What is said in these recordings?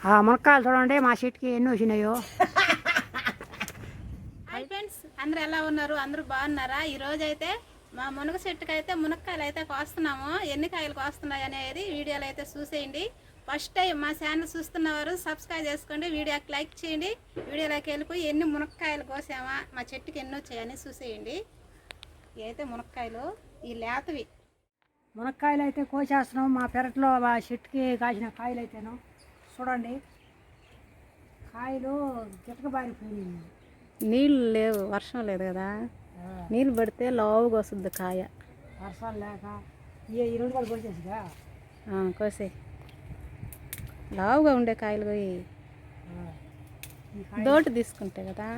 ఆ మునక్కాయలు చూడండి మా చెట్టుకి ఎన్ని వచ్చినాయో. హాయ్ ఫ్రెండ్స్ అందరూ ఎలా ఉన్నారు? అందరూ బాగున్నారా? ఈ రోజు అయితే మా మునగ చెట్టుకి అయితే మునక్కాయలు అయితే కోస్తున్నాము. ఎన్ని కాయలు కోస్తున్నాయి అనేది వీడియోలో అయితే చూసేయండి. ఫస్ట్ టైం మా ఛానల్ చూస్తున్నవారు సబ్స్క్రైబ్ చేసుకోండి వీడియోకి లైక్ చేయండి. వీడియోలోకి వెళ్ళిపోయి ఎన్ని మునక్కాయలు కోసామా మా చెట్టుకి ఎన్ని వచ్చాయని చూసేయండి. ఇవి అయితే మునక్కాయలు ఈ లేతవి. మునక్కాయలు అయితే కోసేస్తున్నాం మా పెరట్లో మా చెట్టుకి కాసిన కాయలు అయితేను చూడండి. కాయలు గిటకబారిపోయినాయి నీళ్ళు లేవు వర్షం లేదు కదా. నీళ్ళు పడితే లావుగా వస్తుంది కాయ. వర్షాలు లేక ఈ ఈ రెండు వాళ్ళు కొలిచేసిగా కోసే. లావుగా ఉండే కాయలు పోయి దోటి తీసుకుంటే కదా.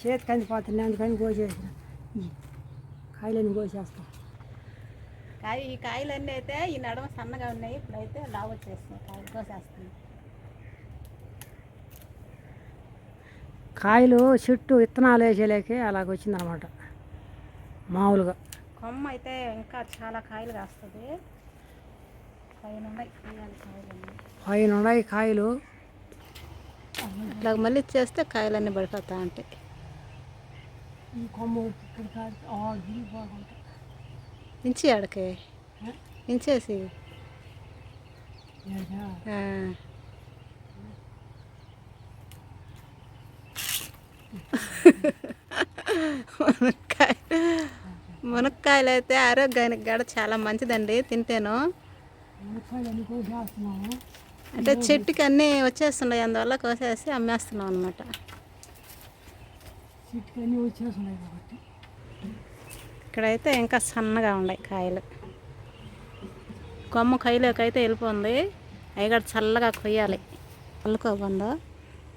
చేతి కందిపోతుంది అందుకని కోసేసిన. ఈ కాయలన్నీ కోసేస్తాం. కాయ ఈ కాయలన్నీ అయితే ఈ నడమ సన్నగా ఉన్నాయి ఇప్పుడైతే లావు వచ్చేస్తున్నాయి కాయలు కోసేస్తుంది కాయలు చెట్టు విత్తనాలు వేసేలేకే అలాగ వచ్చిందనమాట మామూలుగా. కొమ్మ అయితే ఇంకా చాలా కాయలు కాస్తుంది. పైన ఉన్నాయి కాయలు. ఇట్లా మళ్ళీ చేస్తే కాయలన్నీ పడిపోతా ఉంటాయి. ఈ కొమ్మ ఇంచి ఆడకే. ఇంచేసి ఆ. మునక్కాయ మునక్కాయలు. అయితే ఆరోగ్యానికి కూడా చాలా మంచిదండి తింటేను. అంటే చెట్టుకి అన్నీ వచ్చేస్తున్నాయి అందువల్ల కోసేసి అమ్మేస్తున్నాం అనమాట ఇక్కడైతే ఇంకా సన్నగా ఉన్నాయి కాయలు. కొమ్మ కాయలోకి అయితే వెళ్ళిపోయింది అవి కూడా చల్లగా కొయ్యాలి. అల్లుకోబోందో.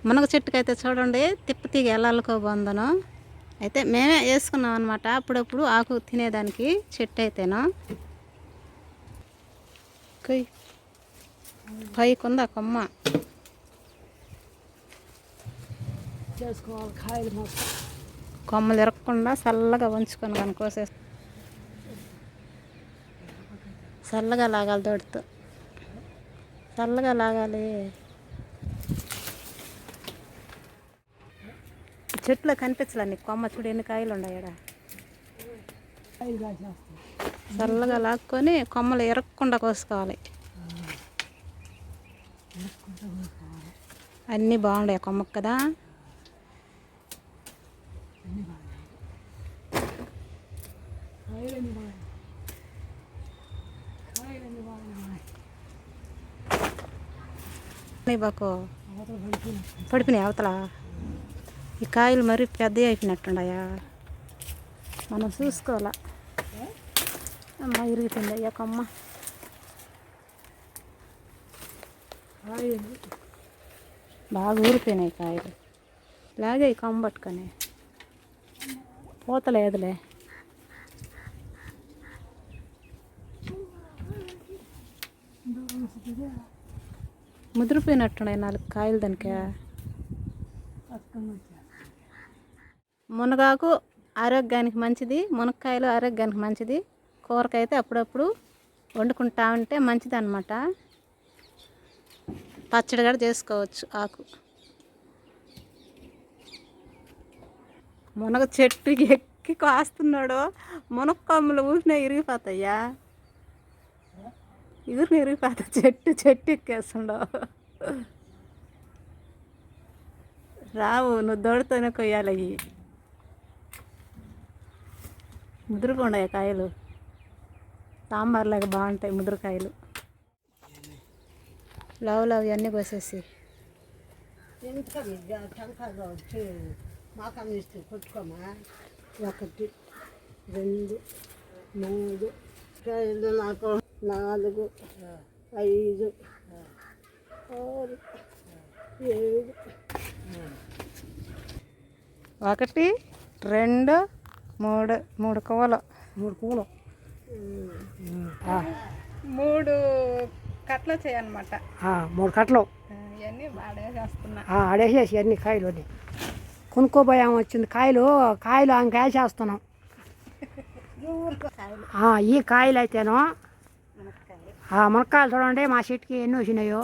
మునగ చెట్టుకి అయితే చూడండి తిప్పతీగ ఎలా అల్లుకోబోందనో. అయితే మేమే వేసుకున్నాం అనమాట అప్పుడప్పుడు ఆకు తినేదానికి చెట్టు అయితేను పైకుందా కొమ్మ? చేసుకోవాలి కాయలు మొత్తం కొమ్మలు ఇరగకుండా చల్లగా వంచుకొని కానీ కోసే చల్లగా లాగాలి తోడుతో. చల్లగా లాగాలి. చెట్లో కనిపించలే నీకు? కొమ్మ చూడు ఎన్ని కాయలు ఉన్నాయి చల్లగా లాక్కొని కొమ్మలు ఎరక్కుండా కోసుకోవాలి. అన్నీ బాగున్నాయి కొమ్మకు కదా. బాకు నీ బాకో. పడిపోయినాయి అవతల. ఈ కాయలు మరి పెద్ద అయిపోయినట్టున్నాయా? మనం చూసుకోవాలా? అమ్మ ఇరుగుతుంది. అయ్యా కొమ్మ బాగా ఊరిపోయినాయి కాయలు. ఇలాగే ఈ కొమ్మ పట్టుకొని. పోతలేదులే. ముదిరిపోయినట్టున్నాయి నాలుగు కాయలు దానికి? మునగాకు ఆరోగ్యానికి మంచిది మునక్కాయలు ఆరోగ్యానికి మంచిది. కూరకైతే అప్పుడప్పుడు వండుకుంటా ఉంటే మంచిది అనమాట పచ్చడి కూడా చేసుకోవచ్చు ఆకు. మునగ చెట్టు ఎక్కి కాస్తున్నాడు మునక్కొమ్మలు ఊరినే ఇరిగిపోతాయా? ఊరిని ఇరిగిపోతా చెట్టు చెట్టు ఎక్కేస్తుండవు రావు నువ్వు దొడితోనే కొయ్యాలి అవి ముదురుకుండాయి కాయలు. సాంబార్లాగా బాగుంటాయి ముదురుకాయలు. లవ్ లవ్ ఇవన్నీ కోసేసి. ఎంత టంకాగా వచ్చి మాకం ఇస్తే కొట్టుకోమా? ఒకటి రెండు మూడు ఐదు నాకు నాలుగు ఐదు ఆరు ఏడు. ఒకటి రెండు మూడు మూడు కొవ్వలు మూడు పూలు మూడు కట్లు చేయనమాట మూడు కట్టలు. ఇవన్నీ వేసేస్తున్నా ఆడేసేసి అన్ని కాయలు అన్ని కొనుక్కోపోయాము వచ్చింది కాయలు కాయలు ఆమె కాసేస్తున్నాం ఆ, ఈ కాయలు అయితేనో ఆ మునక్కాయలు చూడండి మా చెట్టుకి ఎన్ని వచ్చినాయో.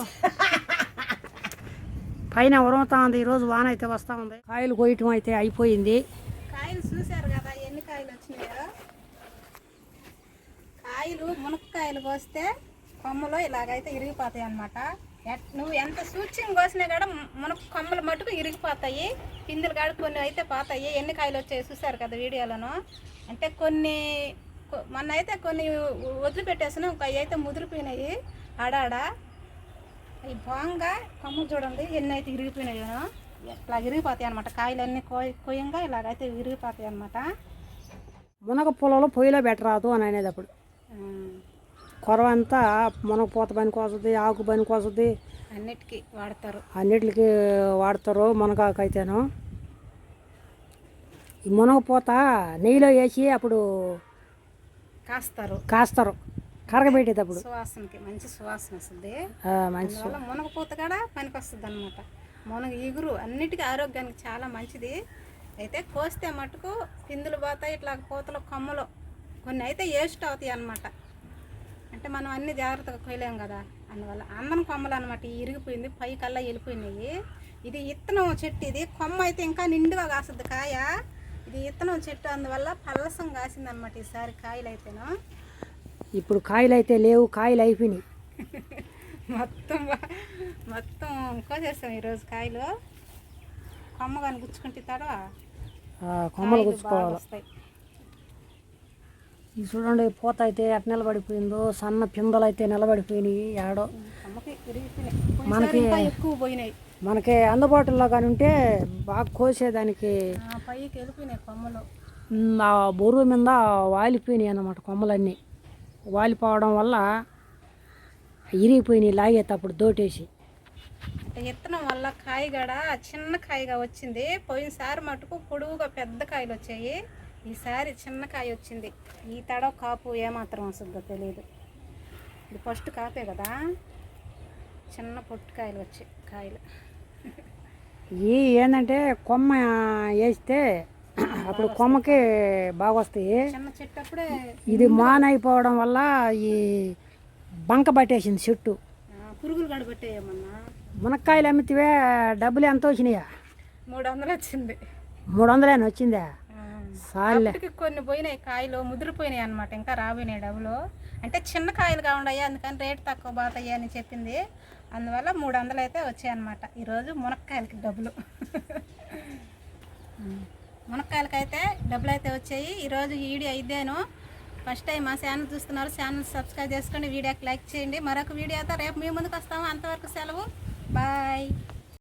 పైన ఉరమతా ఉంది ఈరోజు వాన అయితే వస్తూ ఉంది. కాయలు కొయ్యటం అయితే అయిపోయింది. కాయలు చూశారు కదా ఎన్ని కాయలు వచ్చినాయో? కాయలు మునక్కాయలు కోస్తే కొమ్మలు ఇలాగైతే ఇరిగిపోతాయి అనమాట నువ్వు ఎంత సూచ్యం కోసినా కూడా మునక కొమ్మలు మటుకు ఇరిగిపోతాయి. పిందులు కాడ కొన్ని అయితే పోతాయి. ఎన్ని కాయలు వచ్చాయి చూసారు కదా వీడియోలను. అంటే కొన్ని మొన్న అయితే కొన్ని వదిలిపెట్టేసిన ఒక అయితే ముదిరిపోయినాయి. ఆడాడ? ఈ బాగా కొమ్మలు చూడండి ఎన్ని అయితే ఇరిగిపోయినాయో ఇట్లా ఇరిగిపోతాయి అనమాట కాయలన్నీ కోయ కొయ్యంగా ఇలాగైతే విరిగిపోతాయి అనమాట మునగ పొలంలో పొయ్యిలో పెట్టరాదు అని అనేది అప్పుడు. కొరవ అంతా మునగ పూత పనికి వస్తుంది ఆకు పనికి వస్తుంది అన్నిటికీ వాడతారు. అన్నిటికి వాడతారు మునగాకు అయితేను. ఈ మునగ పూత నెయ్యిలో వేసి అప్పుడు కాస్తారు. కాస్తారు. కరగబెట్టేటప్పుడు సువాసనకి మంచి సువాసన వస్తుంది. మంచి అందువల్ల మునగపూత కూడా పనికి వస్తుంది అనమాట మునగ ఇగురు అన్నిటికీ ఆరోగ్యానికి చాలా మంచిది. అయితే కోస్తే మటుకు పిందులు పోతాయి ఇట్లా పూతలు కొమ్మలు కొన్ని అయితే వేస్ట్ అవుతాయి అన్నమాట. అంటే మనం అన్ని జాగ్రత్తగా కొయ్యలేం కదా. అందువల్ల అందం కొమ్మలు అనమాట ఇరిగిపోయింది పై కల్లా వెళ్ళిపోయినాయి. ఇది ఇత్తనం చెట్టు ఇది. కొమ్మ అయితే ఇంకా నిండుగా కాస్తుంది కాయ. ఇది ఇత్తనం చెట్టు అందువల్ల పల్లసం కాసింది అనమాట ఈసారి కాయలు అయితేను ఇప్పుడు కాయలు అయితే లేవు కాయలు అయిపోయినాయి. మొత్తం మొత్తం కోసేస్తాం ఈరోజు కాయలు. కొమ్మ కానీ గుచ్చుకుంటే కొమ్మలు గుచ్చుకోవాలి. ఇది చూడండి పూత అయితే ఎట్ నిలబడిపోయిందో సన్న పిందలు అయితే నిలబడిపోయినాయి పోయినసారి ఇంకా ఎక్కువ పోయినాయి. మనకి అందుబాటులో కానీ ఉంటే బాగా కోసేదానికి ఆ, పైకి వెళ్ళిపోయినాయి కొమ్మలు. ఆ బరువు మీద వాలిపోయినాయి అన్నమాట కొమ్మలన్నీ. వాలిపోవడం వల్ల ఇరిగిపోయినాయి లాగేటప్పుడు దోటేసి. విత్తనం వల్ల కాయగడ చిన్న కాయగా వచ్చింది. పోయినసారి మటుకు పొడువుగా పెద్ద కాయలు వచ్చాయి. ఈసారి చిన్న కాయ వచ్చింది. ఈ తడ కాపు ఏమాత్రం వస్తుందో తెలియదు ఇది ఫస్ట్ కాపే కదా. చిన్న పొట్టు కాయలు వచ్చాయి కాయలు. ఈ ఏంటంటే కొమ్మ వేస్తే అప్పుడు కొమ్మకి బాగా వస్తాయి చిన్న చెట్టు అప్పుడే ఇది మాన్ అయిపోవడం వల్ల ఈ బంక పట్టేసింది చెట్టు. పురుగులు గడబెట్టేయమన్నా మునక్కాయలు అమ్మితే డబ్బులు ఎంత వచ్చినాయా? మూడు వందలు వచ్చింది. మూడు వందలేని వచ్చిందా సార్లే. కొన్ని పోయినాయి కాయలు ముదిరిపోయినాయి అనమాట ఇంకా రాబోయినాయి డబ్బులు. అంటే చిన్న కాయలుగా ఉన్నాయి అందుకని రేటు తక్కువ పోతాయి అని చెప్పింది. అందువల్ల మూడు వందలు అయితే వచ్చాయి అనమాట ఈరోజు మునక్కాయలకి డబ్బులు. మునక్కాయలకైతే డబ్బులు అయితే వచ్చాయి. ఈరోజు ఈ వీడియో అయితేను ఫస్ట్ టైం మా ఛానల్ చూస్తున్నారు ఛానల్ సబ్స్క్రైబ్ చేసుకోండి వీడియోకి లైక్ చేయండి. మరొక వీడియోతో రేపు మీ ముందుకు వస్తాము అంతవరకు సెలవు. Bye!